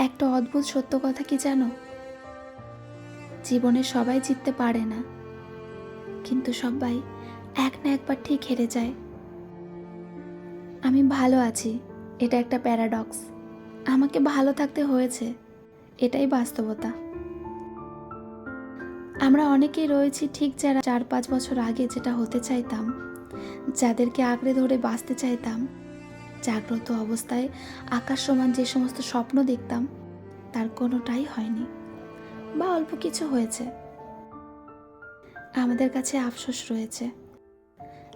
একটা অদ্ভুত সত্য কথা কি জানো? জীবনে সবাই জিততে পারে না। কিন্তু সবাই এক না একবার ঠিক হেরে যায়। আমি ভালো আছি, এটা একটা প্যারাডক্স। আমাকে ভালো থাকতে হয়েছে, এটাই বাস্তবতা। আমরা অনেকেই রয়েছি ঠিক যারা চার পাঁচ বছর আগে যেটা হতে চাইতাম, যাদেরকে আঁকড়ে ধরে বাঁচতে চাইতাম জাগ্রত অবস্থায় আকাশ সমান যে সমস্ত স্বপ্ন দেখতাম, তার কোনোটাই হয়নি, বা অল্প কিছু হয়েছে। আমাদের কাছে আফসোস রয়েছে।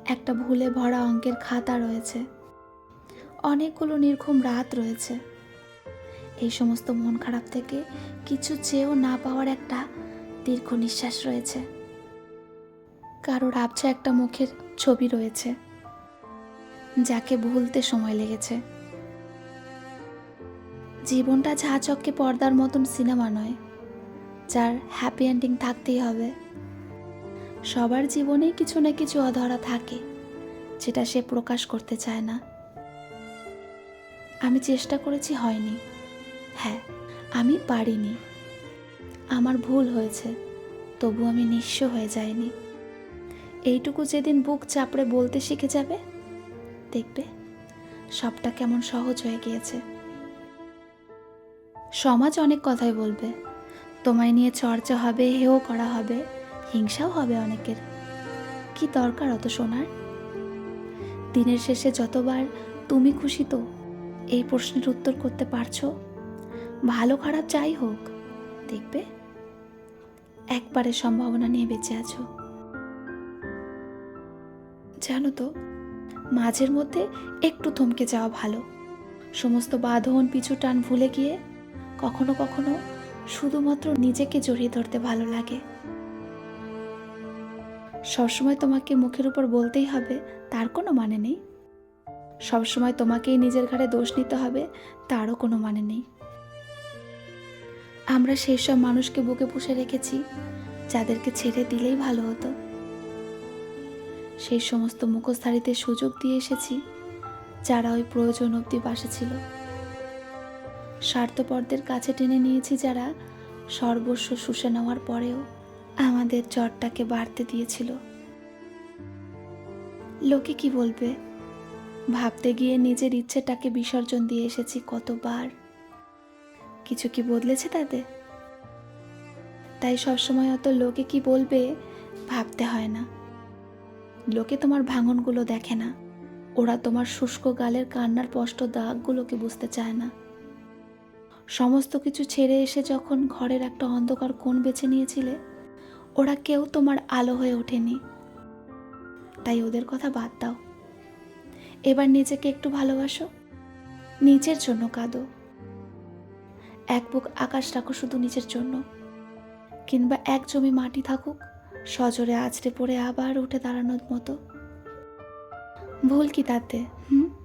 একটা ভুলে ভরা অঙ্কের খাতা রয়েছে। অনেকগুলো নির্ঘুম রাত রয়েছে। এই সমস্ত মন খারাপ থেকে কিছু চেয়েও না পাওয়ার একটা দীর্ঘ নিঃশ্বাস রয়েছে। কারোর আবছা একটা মুখের ছবি রয়েছে। যাকে ভুলতে সময় লেগেছে। জীবনটা ঝাঁচককে পর্দার মতন সিনেমা নয়, যার হ্যাপি এন্ডিং থাকতেই হবে। সবার জীবনেই কিছু না কিছু অধরা থাকে, যেটা সে প্রকাশ করতে চায় না। আমি চেষ্টা করেছি হয়নি। হ্যাঁ আমি পারিনি। আমার ভুল হয়েছে, তবু আমি নিঃস্ব হয়ে যাইনি। এইটুকু যেদিন বুক চাপড়ে বলতে শিখে যাবে দেখবে। সবটা কেমন সহজ হয়ে গিয়েছে। সমাজ অনেক কথাই বলবে। তোমায় নিয়ে চর্চা হবে, হেও করা হবে, হিংসাও হবে অনেকের। কি দরকার অত শোনার? দিনের শেষে যতবার তুমি খুশি তো এই প্রশ্নের উত্তর করতে পারছ? ভালো খারাপ যাই হোক, দেখবে? একবারের সম্ভাবনা নিয়ে বেঁচে আছো। জানো তো মাঝের মধ্যে একটু থমকে যাওয়া ভালো। সমস্ত বাঁধন পিছু টান ভুলে গিয়ে কখনো কখনো শুধুমাত্র নিজেকে জড়িয়ে ধরতে ভালো লাগে। সবসময় তোমাকে মুখের উপর বলতেই হবে, তার কোনো মানে নেই। সবসময় তোমাকেই নিজের ঘাড়ে দোষ নিতে হবে, তারও কোনো মানে নেই। আমরা সেই সব মানুষকে বুকে পুষে রেখেছি, যাদেরকে ছেড়ে দিলেই ভালো হতো। সেই সমস্ত মুখোশধারীতে সুযোগ দিয়ে এসেছি, যারা ওই প্রয়োজন অবধি পাশে ছিল। স্বার্থপরদের কাছে টেনে নিয়েছি যারা সর্বস্ব শুষে নেওয়ার পরেও আমাদের জ্বরটাকে বাড়তে দিয়েছিল। লোকে কি বলবে? ভাবতে গিয়ে নিজের ইচ্ছেটাকে বিসর্জন দিয়ে এসেছি কতবার। কিছু কি বদলেছে তাদের তাই সবসময় অত লোকে কি বলবে ভাবতে হয় না। লোকে তোমার ভাঙনগুলো দেখে না। ওরা তোমার শুষ্ক গালের কান্নার স্পষ্ট দাগগুলোকে বুঝতে চায় না। সমস্ত কিছু ছেড়ে এসে যখন ঘরের একটা অন্ধকার কোণ বেছে নিয়েছিলে, ওরা কেউ তোমার আলো হয়ে ওঠেনি। তাই ওদের কথা বাদ দাও। এবার নিজেকে একটু ভালোবাসো, নিজের জন্য কাঁদো। এক বুক আকাশ রাখো শুধু নিজের জন্য, কিংবা এক জমি মাটি থাকুক সজোরে আছড়ে পড়ে আবার উঠে দাঁড়ানোর মতো। ভুল কি তাতে হুম?